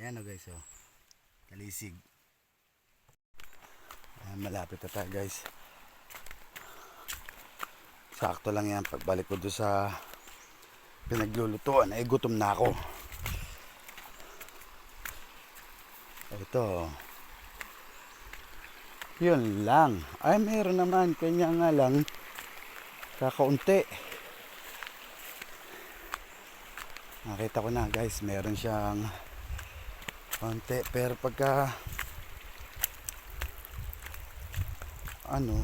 Ayan o guys oh. Kalisig. Ayan, malapit na tayo guys. Sakto lang yan pagbalik ko doon sa pinaglulutuan ay gutom na ako. Ito. Yun lang. Ay meron naman. Kanya nga lang. Kakaunti. Nakita ko na guys. Meron siyang konti. Pero pagka ano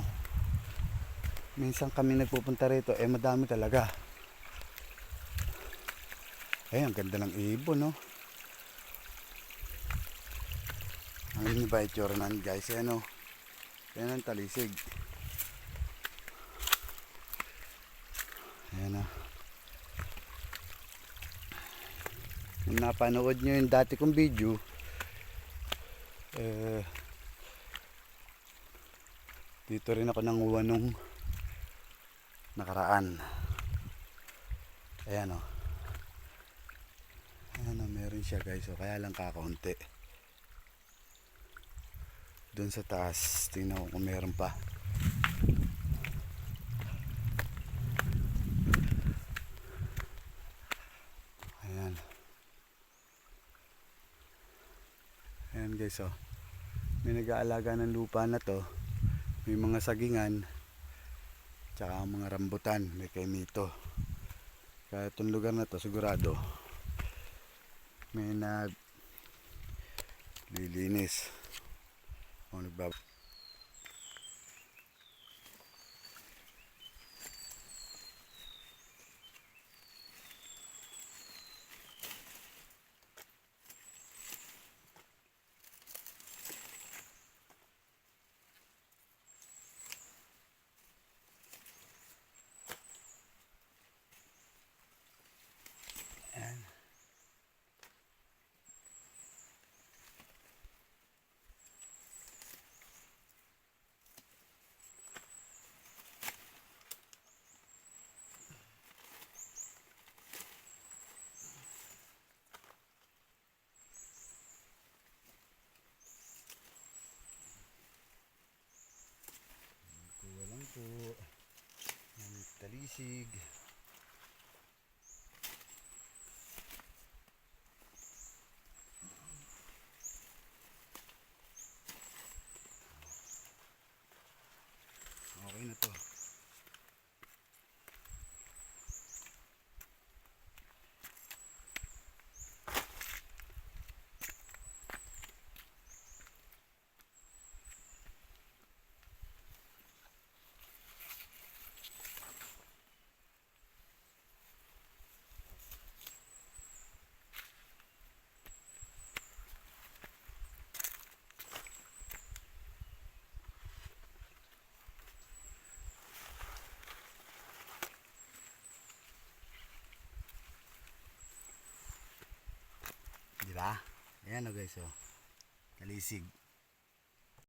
minsan kami nagpupunta rito eh madami talaga. Ay, ang ganda ng ibon, no? Ang ini ba itsura guys? Yan, oh. Yan ang talisig. Ayan, oh. Kung napanood nyo yung dati kong video, eh, dito rin ako nanguha nung nakaraan. Ayan, oh. Ayan o, meron siya guys. O, kaya lang kakaunti. Doon sa taas, tingnan ko kung meron pa. Ayan guys o. May nag-aalaga ng lupa na to. May mga sagingan. Tsaka mga rambutan. May kay Mito. Kaya itong lugar na to sigurado may nag lilinis o nagbab Ayan. Kuha lang po ng talisig. Okay na to. Ba? Ayan o guys oh. Kalisig.